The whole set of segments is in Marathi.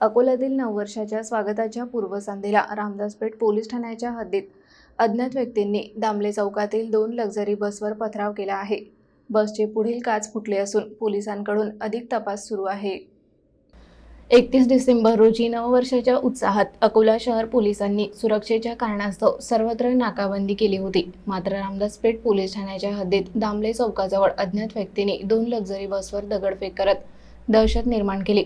अकोल्यातील नऊ वर्षाच्या स्वागताच्या पूर्वसंध्येला रामदासपेठ पोलीस ठाण्याच्या हद्दीत अज्ञात व्यक्तींनी दामले चौकातील दोन लक्झरी बसवर पथराव केला आहे. बसचे पुढील काच फुटले असून पोलिसांकडून अधिक तपास सुरू आहे. एकतीस डिसेंबर रोजी नववर्षाच्या उत्साहात अकोला शहर पोलिसांनी सुरक्षेच्या कारणास्तव सर्वत्र नाकाबंदी केली होती. मात्र रामदासपेठ पोलीस ठाण्याच्या हद्दीत दामले चौकाजवळ अज्ञात व्यक्तीने दोन लक्झरी बसवर दगडफेक करत दहशत निर्माण केली.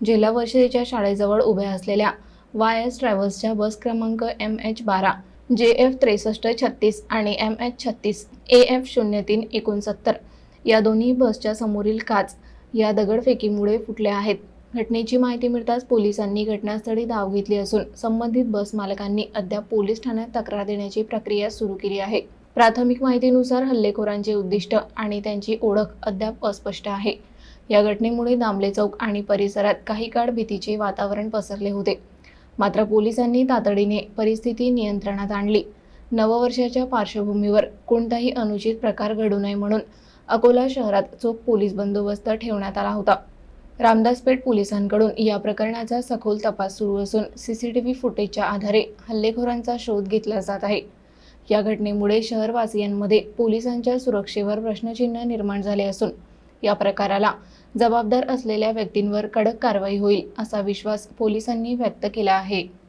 जिल्हा परिषदेच्या शाळेजवळ उभ्या असलेल्या वाय एस ट्रॅव्हल्सच्या बस क्रमांक एम एच बारा जे एफ त्रेसष्ट छत्तीस आणि एम एच छत्तीस ए एफ शून्य तीन एकोणसत्तर या दोन्ही बसच्या समोरील काच या दगडफेकीमुळे फुटल्या आहेत. घटनेची माहिती मिळताच पोलिसांनी घटनास्थळी धाव घेतली असून संबंधित बस मालकांनी अद्याप पोलीस ठाण्यात तक्रार देण्याची प्रक्रिया सुरू केली आहे. प्राथमिक माहितीनुसार हल्लेखोरांचे उद्दिष्ट आणि त्यांची ओळख अद्याप अस्पष्ट आहे. या घटनेमुळे दामले चौक आणि परिसरात काही काळ भीतीचे वातावरण पसरले होते. मात्र पोलिसांनी तातडीने परिस्थिती नियंत्रणात आणली. नववर्षाच्या पार्श्वभूमीवर कोणताही अनुचित प्रकार घडू नये म्हणून अकोला शहरात चोख पोलीस बंदोबस्त ठेवण्यात आला होता. रामदासपेठ पोलिसांकडून या प्रकरणाचा सखोल तपास सुरू असून सीसीटीव्ही फुटेजच्या आधारे हल्लेखोरांचा शोध घेतला जात आहे. या घटनेमुळे शहरवासियांमध्ये पोलिसांच्या सुरक्षेवर प्रश्नचिन्ह निर्माण झाले असून या प्रकाराला जबाबदार असलेल्या व्यक्तींवर कडक कारवाई होईल असा विश्वास पोलिसांनी व्यक्त केला आहे.